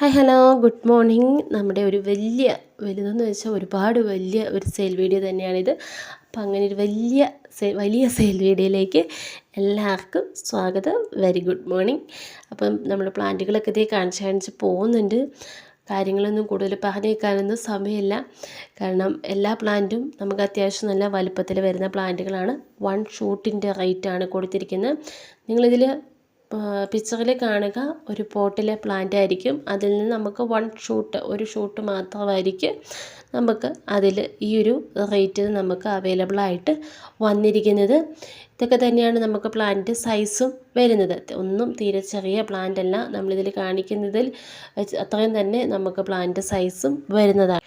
Hi hello good morning നമ്മുടെ ഒരു വലിയ വലുതെന്ന് വെച്ചാൽ ഒരുപാട് വലിയ ഒരു സെയിൽ വീഡിയോ തന്നെയാണിത്. അപ്പം അങ്ങനെ ഒരു വലിയ വലിയ സെയിൽ വീഡിയോയിലേക്ക് എല്ലാവർക്കും സ്വാഗതം. വെരി ഗുഡ് മോർണിംഗ് അപ്പം നമ്മൾ പ്ലാന്റുകളൊക്കെ ഇതേ കാണിച്ച് കാണിച്ച് പോകുന്നുണ്ട്. കാര്യങ്ങളൊന്നും കൂടുതൽ പറഞ്ഞു വയ്ക്കാനൊന്നും സമയമില്ല. കാരണം എല്ലാ പ്ലാന്റും നമുക്ക് അത്യാവശ്യം നല്ല വലുപ്പത്തിൽ വരുന്ന പ്ലാന്റുകളാണ്. വൺ ഷൂട്ടിന്റെ റേറ്റാണ് കൊടുത്തിരിക്കുന്നത്. നിങ്ങളിതിൽ പിക്ചറിൽ കാണുക ഒരു പോട്ടിലെ പ്ലാന്റ് ആയിരിക്കും. അതിൽ നിന്ന് നമുക്ക് വൺ ഷൂട്ട് ഒരു ഷൂട്ട് മാത്രമായിരിക്കും നമുക്ക് അതിൽ ഈ ഒരു റേറ്റിൽ നമുക്ക് അവൈലബിൾ ആയിട്ട് വന്നിരിക്കുന്നത്. ഇതൊക്കെ തന്നെയാണ് നമുക്ക് പ്ലാന്റ് സൈസും വരുന്നത്. ഒന്നും തീരെ ചെറിയ പ്ലാന്റ് അല്ല. നമ്മളിതിൽ കാണിക്കുന്നതിൽ അത്രയും തന്നെ നമുക്ക് പ്ലാന്റ് സൈസും വരുന്നതാണ്.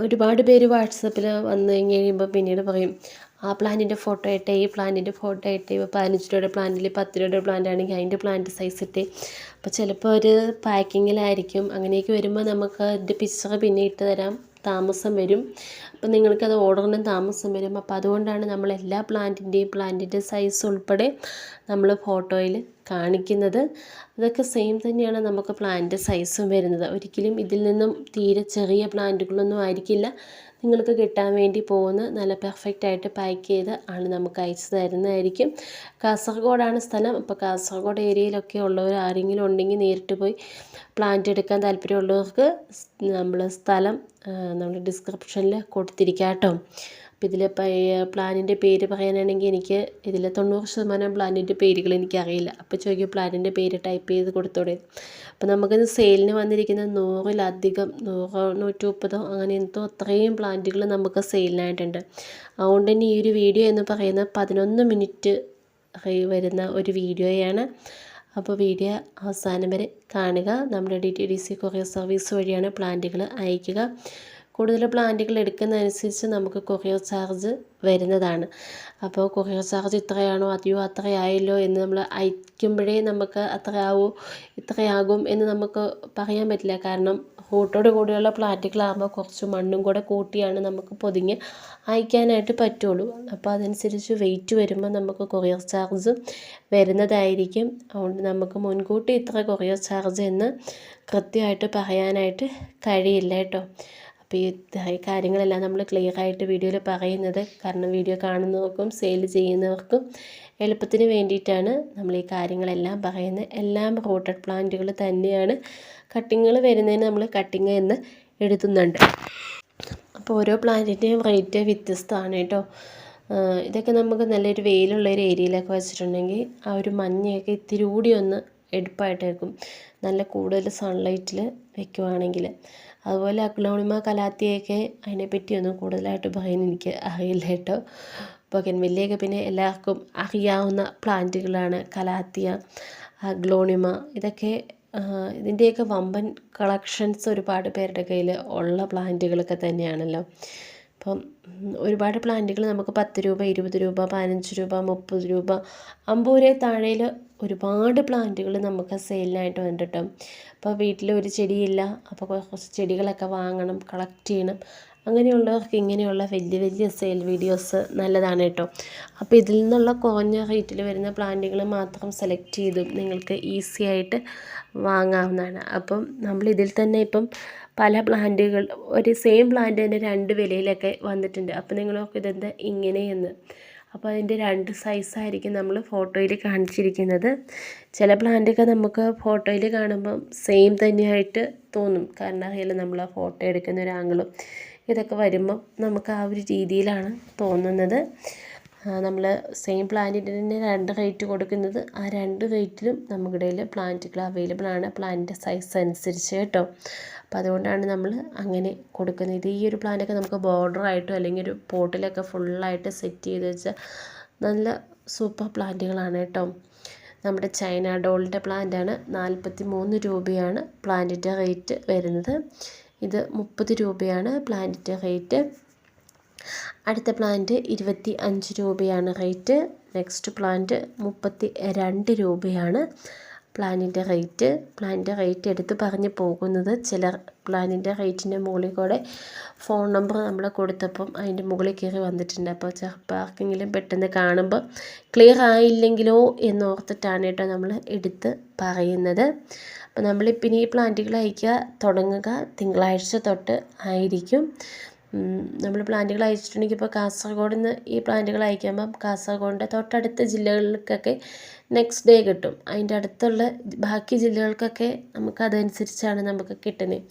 ഒരുപാട് പേര് വാട്സപ്പിൽ വന്നു കഴിയുമ്പോൾ പിന്നീട് പറയും ആ പ്ലാന്റിന്റെ ഫോട്ടോ ഇട്ടേ ഈ പ്ലാന്റിന്റെ ഫോട്ടോ ഇട്ടേ ഇപ്പോൾ പതിനഞ്ച് രൂപയുടെ പ്ലാന്റിൽ പത്ത് രൂപയുടെ പ്ലാന്റ് ആണെങ്കിൽ അതിന്റെ പ്ലാന്റ് സൈസ് ഇട്ടേ. അപ്പോൾ ചിലപ്പോൾ ഒരു പാക്കിങ്ങിലായിരിക്കും. അങ്ങനെയൊക്കെ വരുമ്പോൾ നമുക്ക് അതിന്റെ പിക്ചർ പിന്നെ ഇട്ട് തരാം. താമസം വരും. അപ്പം നിങ്ങൾക്കത് ഓർഡറിന് താമസം വരും. അപ്പോൾ അതുകൊണ്ടാണ് നമ്മൾ എല്ലാ പ്ലാന്റിന്റെയും പ്ലാന്റിന്റെ സൈസ് ഉൾപ്പെടെ നമ്മൾ ഫോട്ടോയിൽ കാണിക്കുന്നത്. അതൊക്കെ സെയിം തന്നെയാണ് നമുക്ക് പ്ലാന്റ് സൈസും വരുന്നത്. ഒരിക്കലും ഇതിൽ നിന്നും തീരെ ചെറിയ പ്ലാന്റുകളൊന്നും ആയിരിക്കില്ല. നിങ്ങൾക്ക് കിട്ടാൻ വേണ്ടി പോകുന്ന നല്ല പെർഫെക്റ്റ് ആയിട്ട് പാക്ക് ചെയ്ത് ആണ് നമുക്ക് അയച്ചു തരുന്നതായിരിക്കും. കാസർഗോഡാണ് സ്ഥലം. അപ്പോൾ കാസർഗോഡ് ഏരിയയിലൊക്കെ ഉള്ളവർ ആരെങ്കിലും ഉണ്ടെങ്കിൽ നേരിട്ട് പോയി പ്ലാന്റ് എടുക്കാൻ താല്പര്യമുള്ളവർക്ക് നമ്മൾ സ്ഥലം നമ്മൾ ഡിസ്ക്രിപ്ഷനിൽ കൊടുത്തിരിക്കാം കേട്ടോ. ഇതിൽ പ്ലാനിന്റെ പേര് പറയാനാണെങ്കിൽ എനിക്ക് ഇതിലെ തൊണ്ണൂറ് ശതമാനം പ്ലാനിന്റെ പേരുകൾ എനിക്കറിയില്ല. അപ്പോൾ ചോദിക്കും പ്ലാനിന്റെ പേര് ടൈപ്പ് ചെയ്ത് കൊടുത്തോടെ. അപ്പോൾ നമുക്കിന്ന് സെയിലിന് വന്നിരിക്കുന്ന നൂറിലധികം നൂറോ നൂറ്റി മുപ്പതോ അങ്ങനെ എന്തോ അത്രയും പ്ലാന്റുകൾ നമുക്ക് സെയിലിനായിട്ടുണ്ട്. അതുകൊണ്ട് തന്നെ ഈ ഒരു വീഡിയോ എന്ന് പറയുന്ന പതിനൊന്ന് മിനിറ്റ് വരുന്ന ഒരു വീഡിയോയാണ്. അപ്പോൾ വീഡിയോ അവസാനം വരെ കാണുക. നമ്മുടെ D T D C courier service വഴിയാണ് പ്ലാന്റുകൾ അയക്കുക കൂടുതൽ പ്ലാന്റുകൾ എടുക്കുന്നതനുസരിച്ച് നമുക്ക് കൊറിയർ ചാർജ് വരുന്നതാണ്. അപ്പോൾ കൊറിയർ ചാർജ് ഇത്രയാണോ? അതെയോ അത്രയായല്ലോ എന്ന് നമ്മൾ അയക്കുമ്പോഴേ നമുക്ക് അത്രയാവോ ഇത്രയാകും എന്ന് നമുക്ക് പറയാൻ പറ്റില്ല. കാരണം കൂട്ടോട് കൂടിയുള്ള പ്ലാന്റുകളാകുമ്പോൾ കുറച്ച് മണ്ണും കൂടെ കൂട്ടിയാണ് നമുക്ക് പൊതിഞ്ഞ് അയക്കാനായിട്ട് പറ്റുള്ളൂ. അപ്പോൾ അതനുസരിച്ച് വെയിറ്റ് വരുമ്പോൾ നമുക്ക് കൊറിയർ ചാർജ് വരുന്നതായിരിക്കും. അതുകൊണ്ട് നമുക്ക് മുൻകൂട്ടി ഇത്ര കൊറിയർ ചാർജ് എന്ന് കൃത്യമായിട്ട് പറയാനായിട്ട് കഴിയില്ല കേട്ടോ. അപ്പോൾ ഈ കാര്യങ്ങളെല്ലാം നമ്മൾ ക്ലിയർ ആയിട്ട് വീഡിയോയിൽ പറയുന്നത്. കാരണം വീഡിയോ കാണുന്നവർക്കും സെയിൽ ചെയ്യുന്നവർക്കും എളുപ്പത്തിന് വേണ്ടിയിട്ടാണ് നമ്മൾ ഈ കാര്യങ്ങളെല്ലാം പറയുന്നത്. എല്ലാം റോട്ടഡ് പ്ലാന്റുകൾ തന്നെയാണ് കട്ടിങ്ങുകൾ വരുന്നതിന് നമ്മൾ കട്ടിങ് എന്ന് എഴുതുന്നുണ്ട്. അപ്പോൾ ഓരോ പ്ലാന്റിന്റെയും റേറ്റ് വ്യത്യസ്തമാണ് കേട്ടോ. ഇതൊക്കെ നമുക്ക് നല്ലൊരു വെയിലുള്ള ഒരു ഏരിയയിലൊക്കെ വെച്ചിട്ടുണ്ടെങ്കിൽ ആ ഒരു മഞ്ഞയൊക്കെ ഇത്തിരി കൂടി ഒന്ന് എടുപ്പായിട്ട് വെക്കും നല്ല കൂടുതൽ സൺലൈറ്റിൽ വെക്കുവാണെങ്കിൽ അതുപോലെ അക്ലോണിമ കലാത്തിയൊക്കെ അതിനെപ്പറ്റിയൊന്നും കൂടുതലായിട്ട് പറയാൻ എനിക്ക് അറിയില്ല കേട്ടോ. ബൊഗൻവില്ലയൊക്കെ പിന്നെ എല്ലാവർക്കും അറിയാവുന്ന പ്ലാന്റുകളാണ് കലാത്തിയ അഗ്ലോണിമ ഇതൊക്കെ ഇതിന്റെയൊക്കെ വമ്പൻ കളക്ഷൻസ് ഒരുപാട് പേരുടെ കയ്യിൽ ഉള്ള പ്ലാന്റുകളൊക്കെ തന്നെയാണല്ലോ. അപ്പം ഒരുപാട് പ്ലാന്റുകൾ നമുക്ക് പത്ത് രൂപ ഇരുപത് രൂപ പതിനഞ്ച് രൂപ മുപ്പത് രൂപ അമ്പത് രൂപ താഴെയിൽ ഒരുപാട് പ്ലാന്റുകൾ നമുക്ക് സെയിലിനായിട്ട് വന്നിട്ടും കേട്ടോ അപ്പോൾ വീട്ടിൽ ഒരു ചെടിയില്ല. അപ്പോൾ കുറച്ച് ചെടികളൊക്കെ വാങ്ങണം കളക്ട് ചെയ്യണം. അങ്ങനെയുള്ളവർക്ക് ഇങ്ങനെയുള്ള വലിയ വലിയ സെയിൽ വീഡിയോസ് നല്ലതാണ് കേട്ടോ അപ്പോൾ ഇതിൽ നിന്നുള്ള കുറഞ്ഞ റേറ്റിൽ വരുന്ന പ്ലാന്റുകൾ മാത്രം സെലക്ട് ചെയ്തും നിങ്ങൾക്ക് ഈസി ആയിട്ട് വാങ്ങാവുന്നതാണ്. അപ്പം നമ്മൾ ഇതിൽ തന്നെ ഇപ്പം പല പ്ലാന്റുകൾ ഒരു സെയിം പ്ലാന്റ് തന്നെ രണ്ട് വിലയിലൊക്കെ വന്നിട്ടുണ്ട്. അപ്പോൾ നിങ്ങളൊക്കെ ഇതെന്താ ഇങ്ങനെയെന്ന് അപ്പോൾ അതിന്റെ രണ്ട് സൈസായിരിക്കും നമ്മൾ ഫോട്ടോയിൽ കാണിച്ചിരിക്കുന്നത്. ചില പ്ലാന്റൊക്കെ നമുക്ക് ഫോട്ടോയിൽ കാണുമ്പം സെയിം തന്നെയായിട്ട് തോന്നും. കാരണം അറിയാലോ നമ്മൾ ആ ഫോട്ടോ എടുക്കുന്ന ഒരു ഇതൊക്കെ വരുമ്പം നമുക്ക് ആ ഒരു രീതിയിലാണ് തോന്നുന്നത്. നമ്മൾ സെയിം പ്ലാന്റിന് തന്നെ രണ്ട് റേറ്റ് കൊടുക്കുന്നത്. ആ രണ്ട് റേറ്റിലും നമ്മുടെ പ്ലാന്റുകൾ അവൈലബിൾ ആണ്. പ്ലാന്റിന്റെ സൈസ് അനുസരിച്ച് കേട്ടോ. അപ്പോൾ അതുകൊണ്ടാണ് നമ്മൾ അങ്ങനെ കൊടുക്കുന്നത്. ഇത് ഈ ഒരു പ്ലാന്റൊക്കെ നമുക്ക് ബോർഡറായിട്ടോ അല്ലെങ്കിൽ ഒരു പോട്ടിലൊക്കെ ഫുള്ളായിട്ട് സെറ്റ് ചെയ്ത് വെച്ചാൽ നല്ല സൂപ്പർ പ്ലാന്റുകളാണ് കേട്ടോ. നമ്മുടെ ചൈന ഡോളിന്റെ പ്ലാന്റാണ് നാൽപ്പത്തി മൂന്ന് രൂപയാണ് പ്ലാന്റിന്റെ റേറ്റ് വരുന്നത്. ഇത് മുപ്പത് രൂപയാണ് പ്ലാന്റിന്റെ റേറ്റ് അടുത്ത പ്ലാന്റ് ഇരുപത്തി അഞ്ച് രൂപയാണ് റേറ്റ്. നെക്സ്റ്റ് പ്ലാന്റ് മുപ്പത്തി രണ്ട് രൂപയാണ് പ്ലാനിന്റെ റേറ്റ്. പ്ലാനിന്റെ റേറ്റ് എടുത്ത് പറഞ്ഞ് പോകുന്നത് ചില പ്ലാനിന്റെ റേറ്റിന്റെ മുകളിൽ കൂടെ ഫോൺ നമ്പർ നമ്മൾ കൊടുത്തപ്പം അതിന്റെ മുകളിൽ കയറി വന്നിട്ടുണ്ട്. അപ്പോൾ ചിലപ്പോൾ ആർക്കെങ്കിലും പെട്ടെന്ന് കാണുമ്പോൾ ക്ലിയർ ആയില്ലെങ്കിലോ എന്നോർത്തിട്ടാണ് കേട്ടോ നമ്മൾ എടുത്ത് പറയുന്നത്. അപ്പോൾ നമ്മളിപ്പോൾ ഈ പ്ലാന്റുകൾ അയക്കുക തുടങ്ങുക. തിങ്കളാഴ്ച തൊട്ട് ആയിരിക്കും. നമ്മൾ പ്ലാന്റുകൾ അയച്ചിട്ടുണ്ടെങ്കിൽ ഇപ്പോൾ കാസർഗോഡിൽ നിന്ന് ഈ പ്ലാന്റുകൾ അയക്കുമ്പം കാസർഗോഡിന്റെ തൊട്ടടുത്ത ജില്ലകൾക്കൊക്കെ നെക്സ്റ്റ് ഡേ കിട്ടും. അതിന്റെ അടുത്തുള്ള ബാക്കി ജില്ലകൾക്കൊക്കെ നമുക്ക് അതനുസരിച്ചാണ് നമുക്ക് കിട്ടുന്നത്.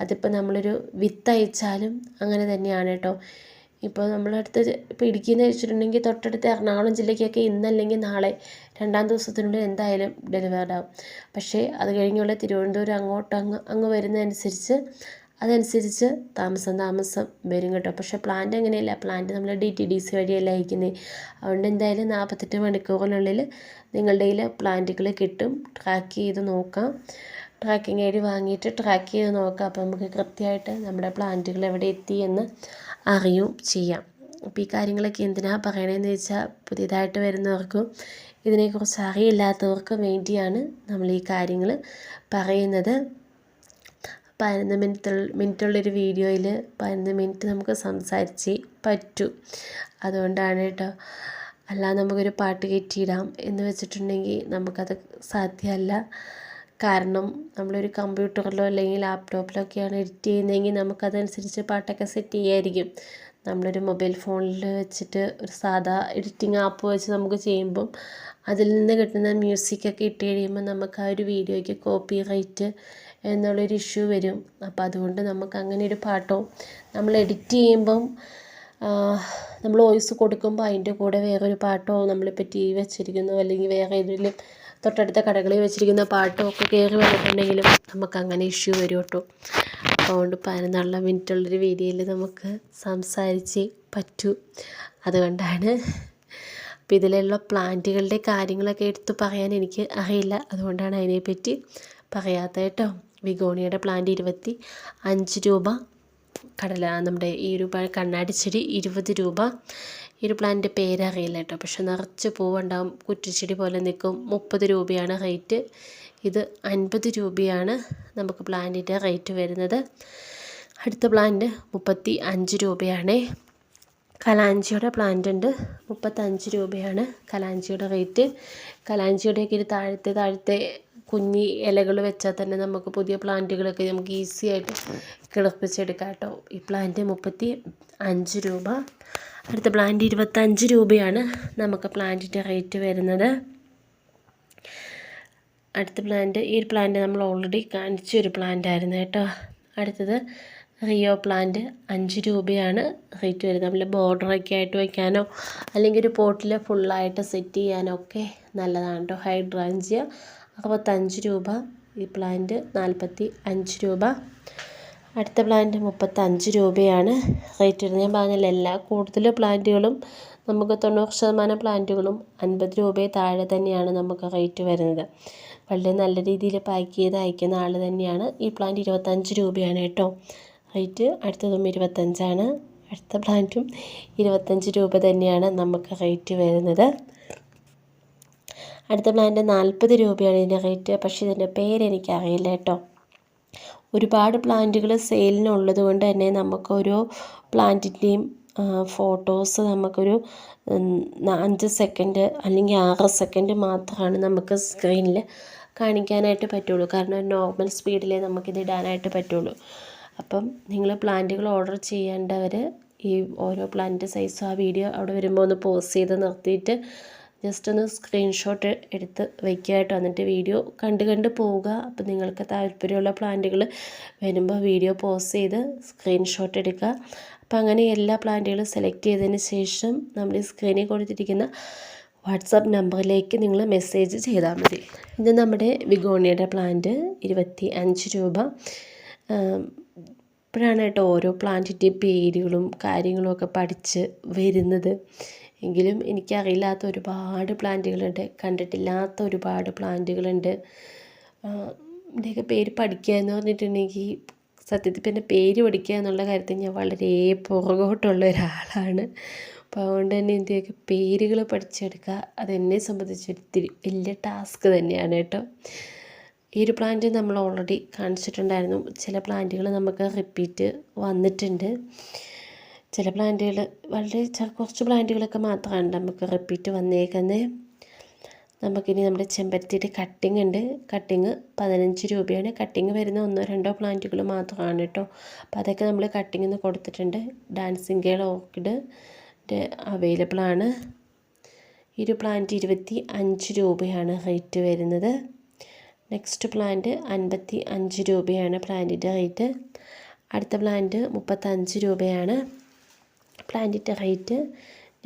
അതിപ്പോൾ നമ്മളൊരു വിത്ത് അയച്ചാലും അങ്ങനെ തന്നെയാണ് കേട്ടോ. ഇപ്പോൾ നമ്മളടുത്ത് ഇപ്പോൾ ഇടുക്കിയെന്ന് വെച്ചിട്ടുണ്ടെങ്കിൽ തൊട്ടടുത്ത് എറണാകുളം ജില്ലയ്ക്കൊക്കെ ഇന്നല്ലെങ്കിൽ നാളെ രണ്ടാം ദിവസത്തിനുള്ളിൽ എന്തായാലും ഡെലിവേർഡ് പക്ഷേ അത് കഴിഞ്ഞുള്ള തിരുവനന്തപുരം അങ്ങോട്ട് അങ്ങ് അങ്ങ് വരുന്നതനുസരിച്ച് അതനുസരിച്ച് താമസം താമസം വരും കേട്ടോ. പക്ഷേ പ്ലാന്റ് അങ്ങനെയല്ല. പ്ലാന്റ് നമ്മൾ ഡി ടി ഡി സി വഴിയല്ല അയക്കുന്നത് അതുകൊണ്ട് എന്തായാലും നാൽപ്പത്തെട്ട് മണിക്കൂറിനുള്ളിൽ നിങ്ങളുടെ കയ്യിൽ പ്ലാന്റുകൾ കിട്ടും. ട്രാക്ക് ചെയ്ത് നോക്കാം. ട്രാക്കിംഗ് ഐ ഡി വാങ്ങിയിട്ട് ട്രാക്ക് ചെയ്ത് നോക്കാം. അപ്പോൾ നമുക്ക് കൃത്യമായിട്ട് നമ്മുടെ പ്ലാന്റുകൾ എവിടെ എത്തി എന്ന് അറിയും ചെയ്യാം. അപ്പോൾ ഈ കാര്യങ്ങളൊക്കെ എന്തിനാണ് പറയണതെന്ന് വെച്ചാൽ പുതിയതായിട്ട് വരുന്നവർക്കും ഇതിനെക്കുറിച്ച് അറിയില്ലാത്തവർക്കും വേണ്ടിയാണ് നമ്മൾ ഈ കാര്യങ്ങൾ പറയുന്നത്. പതിനൊന്ന് മിനിറ്റ് മിനിറ്റുള്ളൊരു വീഡിയോയിൽ പതിനൊന്ന് മിനിറ്റ് നമുക്ക് സംസാരിച്ച് പറ്റൂ. അതുകൊണ്ടാണ് കേട്ടോ. അല്ലാതെ നമുക്കൊരു പാട്ട് കയറ്റിയിടാം എന്ന് വെച്ചിട്ടുണ്ടെങ്കിൽ നമുക്കത് സാധ്യമല്ല. കാരണം നമ്മളൊരു കമ്പ്യൂട്ടറിലോ അല്ലെങ്കിൽ ലാപ്ടോപ്പിലോ ഒക്കെയാണ് എഡിറ്റ് ചെയ്യുന്നതെങ്കിൽ നമുക്കതനുസരിച്ച് പാട്ടൊക്കെ സെറ്റ് ചെയ്യായിരിക്കും. നമ്മളൊരു മൊബൈൽ ഫോണിൽ വെച്ചിട്ട് ഒരു സാധാ എഡിറ്റിംഗ് ആപ്പ് വെച്ച് നമുക്ക് ചെയ്യുമ്പം അതിൽ നിന്ന് കിട്ടുന്ന മ്യൂസിക്കൊക്കെ ഇട്ട് കഴിയുമ്പോൾ നമുക്ക് ആ ഒരു വീഡിയോയ്ക്ക് കോപ്പി റൈറ്റ് എന്നുള്ളൊരു ഇഷ്യൂ വരും. അപ്പോൾ അതുകൊണ്ട് നമുക്ക് അങ്ങനെ ഒരു പാട്ടോ നമ്മൾ എഡിറ്റ് ചെയ്യുമ്പം നമ്മൾ വോയിസ് കൊടുക്കുമ്പോൾ അതിന്റെ കൂടെ വേറൊരു പാട്ടോ നമ്മളിപ്പോൾ ടി വി വെച്ചിരിക്കുന്നു അല്ലെങ്കിൽ വേറെ ഏതെങ്കിലും തൊട്ടടുത്ത കടകളിൽ വെച്ചിരിക്കുന്ന പാട്ടോ ഒക്കെ കയറി വന്നിട്ടുണ്ടെങ്കിലും നമുക്ക് അങ്ങനെ ഇഷ്യൂ വരും കേട്ടോ. അതുകൊണ്ട് പതിനൊന്നുള്ള മിനിറ്റുള്ളൊരു വീഡിയോയിൽ നമുക്ക് സംസാരിച്ച് പറ്റൂ. അതുകൊണ്ടാണ് അപ്പോൾ ഇതിലുള്ള പ്ലാന്റുകളുടെ കാര്യങ്ങളൊക്കെ എടുത്ത് പറയാൻ എനിക്ക് അറിയില്ല. അതുകൊണ്ടാണ് അതിനെപ്പറ്റി പറയാത്തത് കേട്ടോ. വിഗോണിയുടെ പ്ലാന്റ് ഇരുപത്തി അഞ്ച് രൂപ കടല നമ്മുടെ ഈ ഒരു കണ്ണാടിച്ചെടി ഇരുപത് രൂപ. ഈ ഒരു പ്ലാന്റിന്റെ പേരറിയില്ല കേട്ടോ. പക്ഷെ നിറച്ച് പൂവുണ്ടാവും കുറ്റിച്ചെടി പോലെ നിൽക്കും. മുപ്പത് രൂപയാണ് റേറ്റ് ഇത് അൻപത് രൂപയാണ് നമുക്ക് പ്ലാന്റിന്റെ റേറ്റ് വരുന്നത്. അടുത്ത പ്ലാന്റ് മുപ്പത്തി അഞ്ച് രൂപയാണേ. കലാഞ്ചിയുടെ പ്ലാന്റ് ഉണ്ട് മുപ്പത്തഞ്ച് രൂപയാണ് കലാഞ്ചിയുടെ റേറ്റ് കലാഞ്ചിയുടെയൊക്കെ ഒരു താഴത്തെ താഴത്തെ കുഞ്ഞി ഇലകൾ വെച്ചാൽ തന്നെ നമുക്ക് പുതിയ പ്ലാന്റുകളൊക്കെ നമുക്ക് ഈസി ആയിട്ട് കിളപ്പിച്ചെടുക്കാം കേട്ടോ ഈ പ്ലാന്റ് മുപ്പത്തി അഞ്ച് രൂപ. അടുത്ത പ്ലാന്റ് ഇരുപത്തഞ്ച് രൂപയാണ് നമുക്ക് പ്ലാന്റിന്റെ റേറ്റ് വരുന്നത്. അടുത്ത പ്ലാന്റ് ഈ ഒരു പ്ലാന്റ് നമ്മൾ ഓൾറെഡി കാണിച്ച ഒരു പ്ലാന്റ് ആയിരുന്നു കേട്ടോ. അടുത്തത് റിയോ പ്ലാന്റ് അഞ്ച് രൂപയാണ് റേറ്റ് വരുന്നത്. നമ്മൾ ബോർഡറൊക്കെ ആയിട്ട് വയ്ക്കാനോ അല്ലെങ്കിൽ ഒരു പോട്ടിൽ ഫുള്ളായിട്ട് സെറ്റ് ചെയ്യാനോ ഒക്കെ നല്ലതാണ് കേട്ടോ. ഹൈഡ്രാഞ്ചിയ അറുപത്തഞ്ച് രൂപ. ഈ പ്ലാന്റ് നാൽപ്പത്തി അഞ്ച് രൂപ. അടുത്ത പ്ലാന്റ് മുപ്പത്തഞ്ച് രൂപയാണ്. റേറ്റ് വരുന്നത് ഞാൻ പറഞ്ഞില്ല എല്ലാ കൂടുതൽ പ്ലാന്റുകളും നമുക്ക് തൊണ്ണൂറ് ശതമാനം പ്ലാന്റുകളും അൻപത് രൂപയെ താഴെ തന്നെയാണ് നമുക്ക് റേറ്റ് വരുന്നത്. വളരെ നല്ല രീതിയിൽ പാക്ക് ചെയ്ത് അയക്കുന്ന ആൾ തന്നെയാണ്. ഈ പ്ലാന്റ് ഇരുപത്തഞ്ച് രൂപയാണ് കേട്ടോ. റേറ്റ് അടുത്തതും ഇരുപത്തഞ്ചാണ്. അടുത്ത പ്ലാന്റും ഇരുപത്തഞ്ച് രൂപ തന്നെയാണ് നമുക്ക് റേറ്റ് വരുന്നത്. അടുത്ത പ്ലാന്റ് നാൽപ്പത് രൂപയാണ് ഇതിന്റെ റേറ്റ്. പക്ഷേ ഇതിന്റെ പേരെനിക്കറിയില്ല കേട്ടോ. ഒരുപാട് പ്ലാന്റുകൾ സെയിലിനുള്ളത് കൊണ്ട് തന്നെ നമുക്കൊരു പ്ലാന്റിന്റെയും ഫോട്ടോസ് നമുക്കൊരു അഞ്ച് സെക്കൻഡ് അല്ലെങ്കിൽ ആറ് സെക്കൻഡ് മാത്രമാണ് നമുക്ക് സ്ക്രീനിൽ കാണിക്കാനായിട്ട് പറ്റുള്ളൂ. കാരണം നോർമൽ സ്പീഡിലേ നമുക്കിത് ഇടാനായിട്ട് പറ്റുള്ളൂ. അപ്പം നിങ്ങൾ പ്ലാന്റുകൾ ഓർഡർ ചെയ്യേണ്ടവർ ഈ ഓരോ പ്ലാന്റ് സൈസും ആ വീഡിയോ അവിടെ വരുമ്പോൾ ഒന്ന് പോസ് ചെയ്ത് നിർത്തിയിട്ട് ജസ്റ്റ് ഒന്ന് സ്ക്രീൻഷോട്ട് എടുത്ത് വയ്ക്കുക കേട്ടോ എന്നിട്ട് വീഡിയോ കണ്ട് കണ്ട് പോവുക. അപ്പോൾ നിങ്ങൾക്ക് താല്പര്യമുള്ള പ്ലാന്റുകൾ വരുമ്പോൾ വീഡിയോ പോസ് ചെയ്ത് സ്ക്രീൻഷോട്ട് എടുക്കുക. അപ്പോൾ അങ്ങനെ എല്ലാ പ്ലാന്റുകളും സെലക്ട് ചെയ്തതിന് ശേഷം നമ്മൾ ഈ സ്ക്രീനിൽ കൊടുത്തിരിക്കുന്ന വാട്സാപ്പ് നമ്പറിലേക്ക് നിങ്ങൾ മെസ്സേജ് ചെയ്താൽ മതി. ഇത് നമ്മുടെ വിഗോണിയുടെ പ്ലാന്റ് ഇരുപത്തി അഞ്ച് രൂപ ഇപ്പോഴാണ് കേട്ടോ ഓരോ പ്ലാന്റിന്റെ പേരുകളും കാര്യങ്ങളും ഒക്കെ പഠിച്ച് വരുന്നത്. എങ്കിലും എനിക്കറിയില്ലാത്ത ഒരുപാട് പ്ലാന്റുകളുണ്ട്. കണ്ടിട്ടില്ലാത്ത ഒരുപാട് പ്ലാന്റുകളുണ്ട്. ഇതിന്റെയൊക്കെ പേര് പഠിക്കുക എന്ന് പറഞ്ഞിട്ടുണ്ടെങ്കിൽ സത്യത്തിൽ പിന്നെ പേര് പഠിക്കുക എന്നുള്ള കാര്യത്തിൽ ഞാൻ വളരെ പുറകോട്ടുള്ള ഒരാളാണ്. അപ്പോൾ അതുകൊണ്ട് തന്നെ ഇതിന്റെയൊക്കെ പേരുകൾ പഠിച്ചെടുക്കുക അതെന്നെ സംബന്ധിച്ച് ഒത്തിരി വലിയ ടാസ്ക് തന്നെയാണ് കേട്ടോ. ഈ ഒരു പ്ലാന്റ് നമ്മൾ ഓൾറെഡി കാണിച്ചിട്ടുണ്ടായിരുന്നു. ചില പ്ലാന്റുകൾ നമുക്ക് റിപ്പീറ്റ് വന്നിട്ടുണ്ട്. ചില പ്ലാന്റുകൾ വളരെ കുറച്ച് പ്ലാന്റുകളൊക്കെ മാത്രമാണ് നമുക്ക് റിപ്പീറ്റ് വന്നേക്കുന്നത് നമുക്കിനി നമ്മുടെ ചെമ്പരത്തിയുടെ കട്ടിങ് ഉണ്ട്. കട്ടിങ് പതിനഞ്ച് രൂപയാണ്. കട്ടിങ് വരുന്ന ഒന്നോ രണ്ടോ പ്ലാന്റുകൾ മാത്രമാണ് കേട്ടോ. അപ്പോൾ അതൊക്കെ നമ്മൾ കട്ടിങ്ങിന് കൊടുത്തിട്ടുണ്ട്. ഡാൻസിങ് ഗേൾ ഓർക്കിഡ് അവൈലബിൾ ആണ്. ഈ ഒരു പ്ലാന്റ് ഇരുപത്തി അഞ്ച് രൂപയാണ് റേറ്റ് വരുന്നത്. നെക്സ്റ്റ് പ്ലാന്റ് അൻപത്തി അഞ്ച് രൂപയാണ് പ്ലാന്റിന്റെ റേറ്റ് അടുത്ത പ്ലാന്റ് മുപ്പത്തഞ്ച് രൂപയാണ്. പ്ലാന്റിന്റെ റേറ്റ്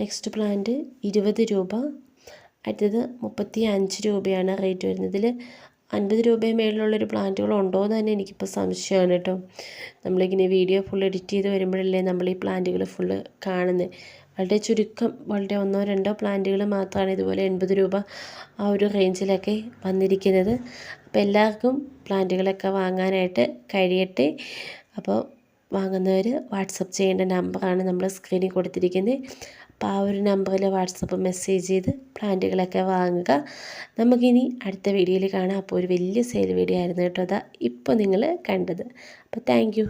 നെക്സ്റ്റ് പ്ലാന്റ് ഇരുപത് രൂപ. അടുത്തത് മുപ്പത്തി അഞ്ച് രൂപയാണ് റേറ്റ് വരുന്നത്. ഇതിൽ അൻപത് രൂപയും മേളിലുള്ളൊരു പ്ലാന്റുകൾ ഉണ്ടോ എന്ന് തന്നെ എനിക്കിപ്പോൾ സംശയമാണ് കേട്ടോ. നമ്മളിങ്ങനെ വീഡിയോ ഫുൾ എഡിറ്റ് ചെയ്ത് വരുമ്പോഴല്ലേ നമ്മൾ ഈ പ്ലാന്റുകൾ ഫുള്ള് കാണുന്നത് വളരെ ചുരുക്കം വളരെ ഒന്നോ രണ്ടോ പ്ലാന്റുകൾ മാത്രമാണ് ഇതുപോലെ എൺപത് രൂപ ആ ഒരു റേഞ്ചിലൊക്കെ വന്നിരിക്കുന്നത്. അപ്പോൾ എല്ലാവർക്കും പ്ലാന്റുകളൊക്കെ വാങ്ങാനായിട്ട് കഴിയട്ടെ. അപ്പോൾ വാങ്ങുന്നവർ വാട്സപ്പ് ചെയ്യേണ്ട നമ്പറാണ് നമ്മൾ സ്ക്രീനിൽ കൊടുത്തിരിക്കുന്നത് അപ്പോൾ ആ ഒരു നമ്പറിൽ വാട്സപ്പ് മെസ്സേജ് ചെയ്ത് പ്ലാന്റുകളൊക്കെ വാങ്ങുക. നമുക്കിനി അടുത്ത വീഡിയോയിൽ കാണാം. അപ്പോൾ ഒരു വലിയ സെയിൽ വീഡിയോ ആയിരുന്നു കേട്ടോ അതാ ഇപ്പോൾ നിങ്ങൾ കണ്ടത്. അപ്പോൾ താങ്ക്